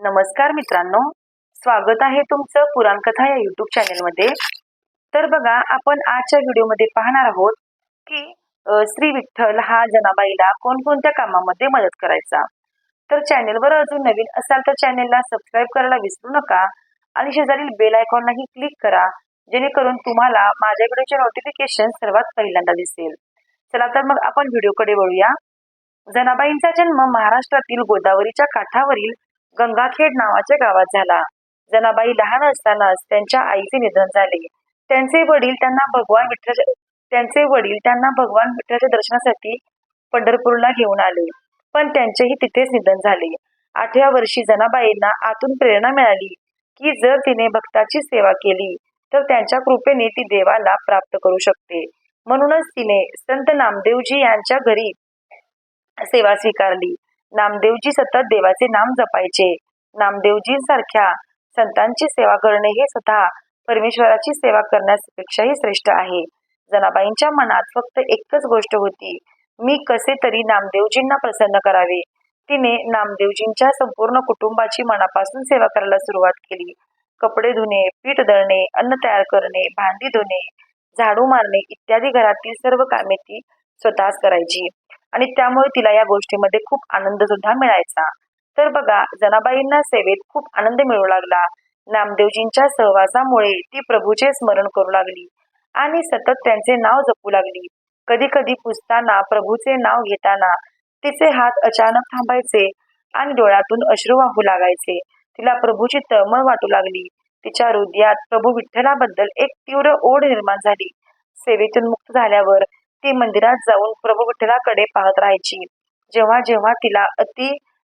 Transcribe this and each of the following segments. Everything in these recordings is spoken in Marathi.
नमस्कार मित्रांनो. स्वागत आहे तुमचं पुराणकथा या युट्यूब चॅनलमध्ये तर बघा आपण आजच्या व्हिडिओमध्ये पाहणार आहोत की श्री विठ्ठल हा जनाबाईला कोणकोणत्या कामामध्ये मदत करायचा. तर चॅनलवर अजून नवीन असाल तर चॅनलला सबस्क्राईब करायला विसरू नका आणि शेजारील बेल आयकॉनलाही क्लिक करा जेणेकरून तुम्हाला माझ्या व्हिडिओचे नोटिफिकेशन सर्वात पहिल्यांदा दिसेल. चला तर मग आपण व्हिडिओकडे वळूया. जनाबाईंचा जन्म महाराष्ट्रातील गोदावरीच्या काठावरील गंगाखेड नावाच्या गावात झाला. जनाबाई लहान असतानाच त्यांच्या आईचे निधन झाले. त्यांचे वडील त्यांना भगवान विठ्ठल त्यांचे वडील त्यांना भगवान विठ्ठलाच्या दर्शनासाठी पंढरपूरला घेऊन आले. पण त्यांचेही तिथेच निधन झाले. आठव्या वर्षी जनाबाईंना आतून प्रेरणा मिळाली की जर तिने भक्ताची सेवा केली तर त्यांच्या कृपेने ती देवाला प्राप्त करू शकते. म्हणूनच तिने संत नामदेवजी यांच्या घरी सेवा स्वीकारली. नामदेवजी सतत देवाचे नाम जपायचे. नामदेवजींसारख्या संतांची सेवा करणे हे स्वतः परमेश्वराची सेवा करण्यापेक्षाही श्रेष्ठ आहे. जनाबाईंच्या मनात फक्त एकच गोष्ट होती मी कसे तरी नामदेवजींना प्रसन्न करावे? तिने नामदेवजींच्या संपूर्ण कुटुंबाची मनापासून सेवा करायला सुरुवात केली. कपडे धुणे पीठ दळणे अन्न तयार करणे भांडी धुणे झाडू मारणे इत्यादी घरातील सर्व कामे ती स्वतःच करायची. आणि त्यामुळे तिला या गोष्टीमध्ये खूप आनंद सुद्धा मिळायचा. तर बघा जनाबाईंना सेवेत खूप आनंद मिळू लागला. नामदेवजींच्या सहवासामुळे ती प्रभूचे स्मरण करू लागली आणि सतत त्यांचे नाव जपू लागली. कधी कधी पुसताना प्रभूचे नाव घेताना तिचे हात अचानक थांबायचे आणि डोळ्यातून अश्रू वाहू लागायचे. तिला प्रभूची तळमळ वाटू लागली. तिच्या हृदयात प्रभू विठ्ठलाबद्दल एक तीव्र ओढ निर्माण झाली. सेवेतून मुक्त झाल्यावर ती मंदिरात जाऊन प्रभू विठ्ठलाकडे पाहत राहायची. जेव्हा जेव्हा तिला अति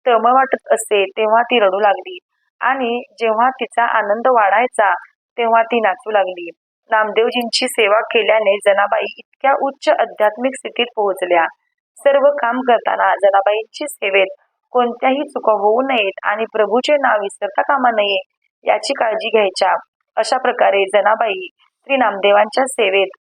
तळमळ वाटत असे तेव्हा ती रडू लागली. आणि जेव्हा तिचा आनंद वाढायचा तेव्हा ती नाचू लागली. नामदेवजींची सेवा केल्याने जनाबाई इतक्या उच्च आध्यात्मिक स्थितीत पोहोचल्या. सर्व काम करताना जनाबाईंची सेवेत कोणत्याही चुका होऊ नयेत आणि प्रभूचे नाव विसरता कामा नये याची काळजी घ्यायच्या. अशा प्रकारे जनाबाई श्री नामदेवांच्या सेवेत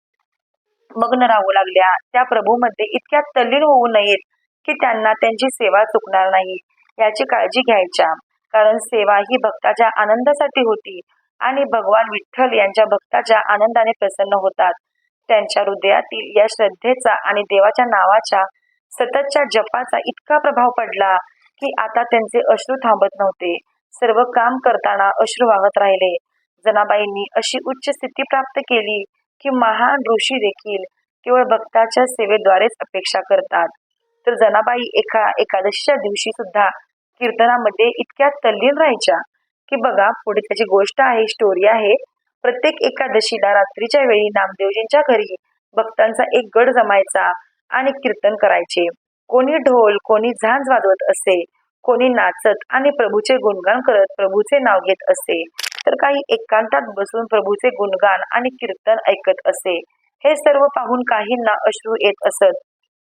मग्न राहू लागल्या. त्या प्रभूमध्ये इतक्या तल्लीन होऊ नयेत की त्यांना त्यांची सेवा चुकणार नाही. याची काळजी घ्यायच्या. कारण सेवा ही भक्ताच्या आनंदासाठी होती आणि भगवान विठ्ठल यांच्या भक्ताच्या आनंदाने प्रसन्न होतात. त्यांच्या हृदयातील या श्रद्धेचा आणि देवाच्या नावाच्या सततच्या जपाचा इतका प्रभाव पडला की आता त्यांचे अश्रू थांबत नव्हते. सर्व काम करताना अश्रू वाहत राहिले. जनाबाईंनी अशी उच्च स्थिती प्राप्त केली की महान ऋषी देखील केवळ भक्ताच्या सेवेद्वारेच अपेक्षा करतात. तर जनाबाई एका एकादशीच्या दिवशी सुद्धा कीर्तनामध्ये इतक्या तल्लीन राहायच्या की बघा पुढे त्याची गोष्ट आहे स्टोरी आहे. प्रत्येक एकादशीला रात्रीच्या वेळी नामदेवजींच्या घरी भक्तांचा एक गड जमायचा आणि कीर्तन करायचे. कोणी ढोल कोणी झांज वाजवत असे कोणी नाचत आणि प्रभूचे गुणगान करत प्रभूचे नाव घेत असे. तर काही एकांतात बसून प्रभूचे गुणगान आणि कीर्तन ऐकत असे. हे सर्व पाहून काहींना अश्रू येत असत.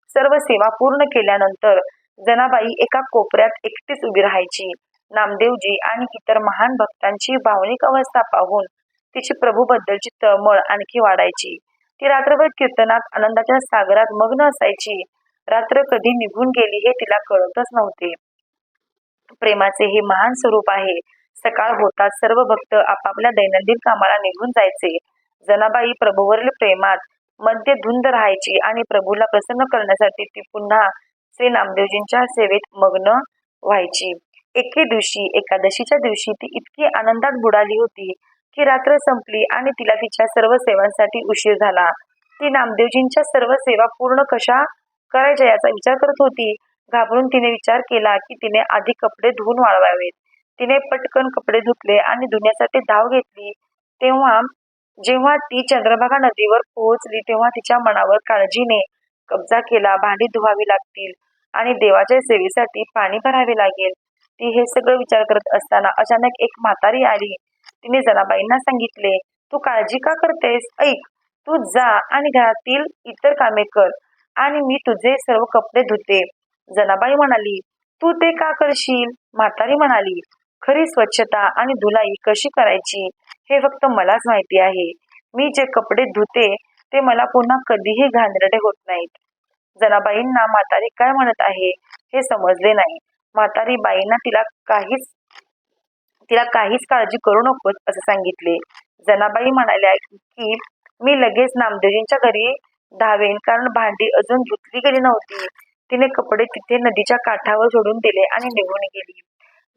सर्व सेवा पूर्ण केल्यानंतर जनाबाई एका कोपऱ्यात एकटीच उभी राहायची. नामदेवजी आणि इतर महान भक्तांची भावनिक अवस्था पाहून तिची प्रभूबद्दलची तळमळ आणखी वाढायची. ती रात्रभर कीर्तनात आनंदाच्या सागरात मग्न असायची. रात्र कधी निघून गेली हे तिला कळतच नव्हते. प्रेमाचे हे महान स्वरूप आहे. सकाळ होताच सर्व भक्त आपापल्या दैनंदिन कामाला निघून जायचे. जनाबाई प्रभूवरील प्रेमात मध्ये धुंद राहायची आणि प्रभूला प्रसन्न करण्यासाठी ती पुन्हा श्री नामदेवजींच्या सेवेत मग्न व्हायची. एके दिवशी एकादशीच्या दिवशी ती इतकी आनंदात बुडाली होती की रात्र संपली आणि तिला तिच्या सर्व सेवांसाठी उशीर झाला. ती नामदेवजींच्या सर्व सेवा पूर्ण कशा करायच्या याचा विचार करत होती. घाबरून तिने विचार केला की तिने आधी कपडे धुवून वाळवावेत. तिने पटकन कपडे धुतले आणि धुण्यासाठी धाव घेतली. तेव्हा जेव्हा ती चंद्रभागा नदीवर पोहोचली तेव्हा तिच्या मनावर काळजीने कब्जा केला भांडी धुवावी लागतील आणि देवाच्या सेवेसाठी पाणी भरावे लागेल. ती हे सगळं विचार करत असताना अचानक एक म्हातारी आली. तिने जनाबाईंना सांगितले तू काळजी का करतेस? ऐक तू जा आणि घरातील इतर कामे कर आणि मी तुझे सर्व कपडे धुते. जनाबाई म्हणाली तू ते का करशील? म्हातारी म्हणाली खरी स्वच्छता आणि धुलाई कशी करायची हे फक्त मलाच माहिती आहे. मी जे कपडे धुते ते मला पुन्हा कधीही घाणेरडे होत नाहीत. जनाबाईंना म्हातारी काय म्हणत आहे हे समजले नाही. म्हातारी बाईंना तिला काहीच तिला काहीच काळजी करू नकोस असं सांगितले. जनाबाई म्हणाल्या की मी लगेच नामदेवजींच्या घरी धावेन कारण भांडी अजून धुतली गेली नव्हती. तिने कपडे तिथे नदीच्या काठावर सोडून दिले आणि निघून गेली.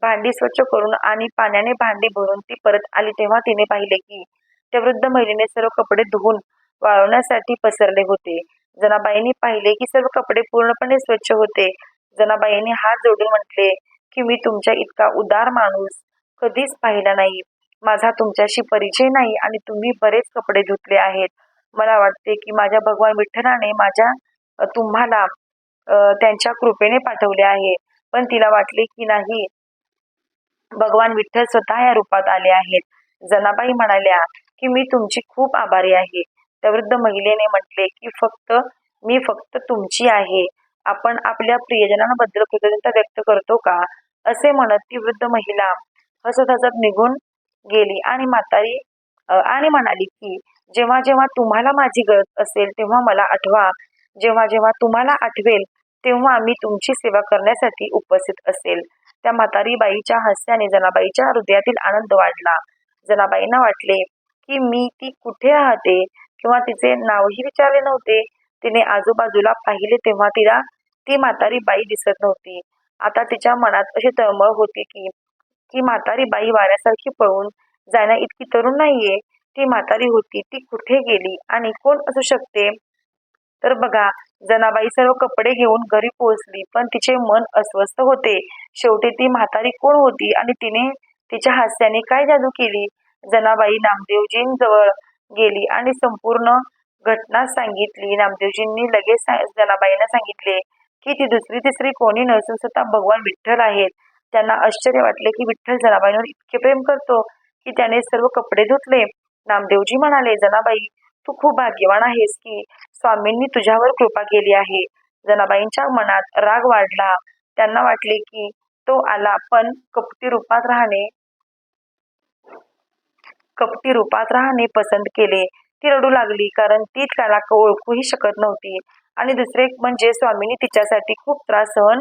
भांडी स्वच्छ करून आणि पाण्याने भांडी भरून ती परत आली तेव्हा तिने पाहिले की त्या वृद्ध महिलेने सर्व कपडे धुवून वाळवण्यासाठी पसरले होते. जनाबाईंनी पाहिले की सर्व कपडे पूर्णपणे स्वच्छ होते. जनाबाईंनी हात जोडून म्हटले की मी तुमच्या इतका उदार माणूस कधीच पाहिला नाही. माझा तुमच्याशी परिचय नाही आणि तुम्ही बरेच कपडे धुतले आहेत. मला वाटते की माझ्या भगवान विठ्ठलाने माझ्या तुम्हाला त्यांच्या कृपेने पाठवले आहे. पण तिला वाटले की नाही भगवान विठ्ठल स्वतः या रूपात आले आहेत. जनाबाई म्हणाल्या की मी तुमची खूप आभारी आहे त्या वृद्ध महिलेने म्हटले की फक्त मी फक्त तुमची आहे. आपण आपल्या प्रियजनांबद्दल कृतज्ञता व्यक्त करतो का असे म्हणत ती वृद्ध महिला हसत हसत निघून गेली आणि म्हातारी आणि म्हणाली की जेव्हा जेव्हा तुम्हाला माझी गरज असेल तेव्हा मला आठवा. जेव्हा जेव्हा तुम्हाला आठवेल तेव्हा मी तुमची सेवा करण्यासाठी उपस्थित असेल. त्या म्हातारी बाईच्या हास्याने जनाबाईच्या हृदयातील आनंद वाढला. जनाबाईंना वाटले की मी ती कुठे राहते किंवा तिचे नावही विचारले नव्हते. तिने आजूबाजूला पाहिले तेव्हा तिला ती म्हातारी बाई दिसत नव्हती. आता तिच्या मनात अशी तळमळ होती की ती म्हातारी बाई वाऱ्यासारखी पळून जाण्या इतकी तरुण नाहीये. ती म्हातारी होती ती कुठे गेली आणि कोण असू शकते? तर बघा जनाबाई सर्व कपडे घेऊन घरी पोहोचली पण तिचे मन अस्वस्थ होते. शेवटी ती म्हातारी कोण होती आणि तिने तिच्या हास्याने काय जादू केली? जनाबाई नामदेवजींजवळ गेली आणि संपूर्ण घटना सांगितली. नामदेवजींनी लगेच सा- जनाबाईंना सांगितले की ती दुसरी तिसरी कोणी नसून स्वतः भगवान विठ्ठल आहेत. त्यांना आश्चर्य वाटले की विठ्ठल जनाबाईंवर इतके प्रेम करतो की त्याने सर्व कपडे धुतले. नामदेवजी म्हणाले जनाबाई तू खूप भाग्यवान आहेस की स्वामींनी तुझ्यावर कृपा केली आहे. जनाबाईंच्या मनात राग वाढला. त्यांना वाटले की तो आला पण कपटी रूपात राहणे कपटी रूपात राहणे पसंत केले. ती रडू लागली कारण ती त्याला ओळखूही शकत नव्हती. आणि दुसरे म्हणजे स्वामींनी तिच्यासाठी खूप त्रास सहन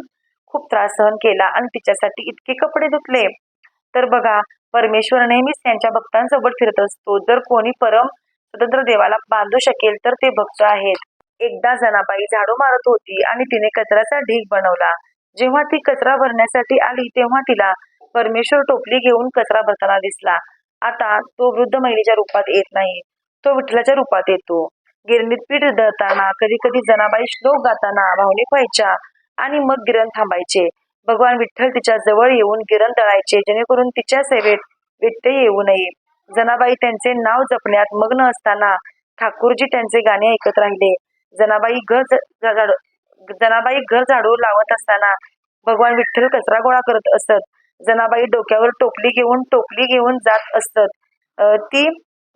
खूप त्रास सहन केला आणि तिच्यासाठी इतके कपडे धुतले. तर बघा परमेश्वर नेहमीच त्यांच्या भक्तांसोबत फिरत असतो. जर कोणी परम स्वतंत्र देवाला बांधू शकेल तर ते भक्त आहेत. एकदा जनाबाई झाडू मारत होती आणि तिने कचऱ्याचा ढीग बनवला. जेव्हा ती कचरा भरण्यासाठी आली तेव्हा तिला परमेश्वर टोपली घेऊन कचरा भरताना दिसला. आता तो वृद्ध महिलेच्या रूपात येत नाही. तो विठ्ठलाच्या रूपात येतो. गिरणीत पीठ दळताना कधी कधी जनाबाई श्लोक गाताना भावनिक व्हायच्या आणि मग गिरण थांबायचे. भगवान विठ्ठल तिच्या जवळ येऊन गिरण दळायचे जेणेकरून तिच्या सेवेत व्यत्यय येऊ नये. जनाबाई त्यांचे नाव जपण्यात मग्न असताना ठाकूरजी त्यांचे गाणे ऐकत राहिले. जनाबाई घर जनाबाई घर झाडू लावत असताना भगवान विठ्ठल कचरा गोळा करत असत. जनाबाई डोक्यावर टोपली घेऊन टोपली घेऊन जात असत. ती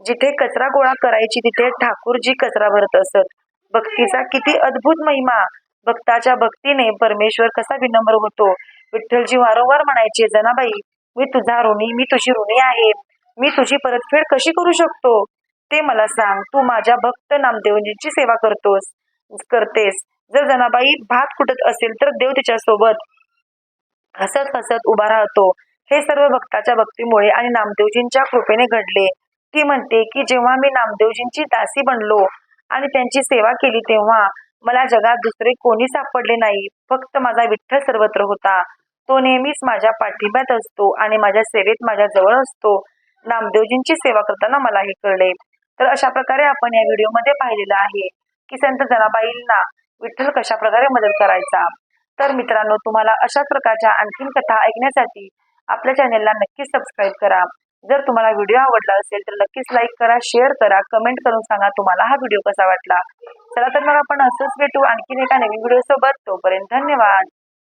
जिथे कचरा गोळा करायची तिथे ठाकूरजी कचरा भरत असत. भक्तीचा किती अद्भुत महिमा! भक्ताच्या भक्तीने परमेश्वर कसा विनम्र होतो. विठ्ठलजी वारंवार म्हणायचे जनाबाई मी तुझा ऋणी मी तुझी ऋणी आहे. मी तुझी परतफेड कशी करू शकतो? ते मला सांग. तू माझ्या भक्त नामदेवजींची सेवा करतोस करतेस. जर जनाबाई भात कुटत असेल तर देव तिच्यासोबत हसत हसत उभा राहतो. हे सर्व भक्ताच्या भक्तीमुळे आणि नामदेवजींच्या कृपेने घडले. ती म्हणते की जेव्हा मी नामदेवजींची दासी बनलो आणि त्यांची सेवा केली तेव्हा मला जगात दुसरे कोणी सापडले नाही. फक्त माझा विठ्ठल सर्वत्र होता. तो नेहमीच माझ्या पाठिंब्यात असतो आणि माझ्या सेवेत माझ्या जवळ असतो. नामदेवजींची सेवा करताना मला हे कळले. तर अशा प्रकारे आपण या व्हिडिओमध्ये पाहिलेलं आहे की संत जनाबाईंना विठ्ठल कशा प्रकारे मदत करायचा. तर मित्रांनो तुम्हाला अशाच प्रकारच्या आणखीन कथा ऐकण्यासाठी आपल्या चॅनेलला नक्कीच सबस्क्राईब करा. जर तुम्हाला व्हिडिओ आवडला असेल तर नक्कीच लाईक करा शेअर करा कमेंट करून सांगा तुम्हाला हा व्हिडिओ कसा वाटला. चला तर मग आपण असंच भेटू आणखीन एका नवीन व्हिडिओ सोबत. तोपर्यंत धन्यवाद.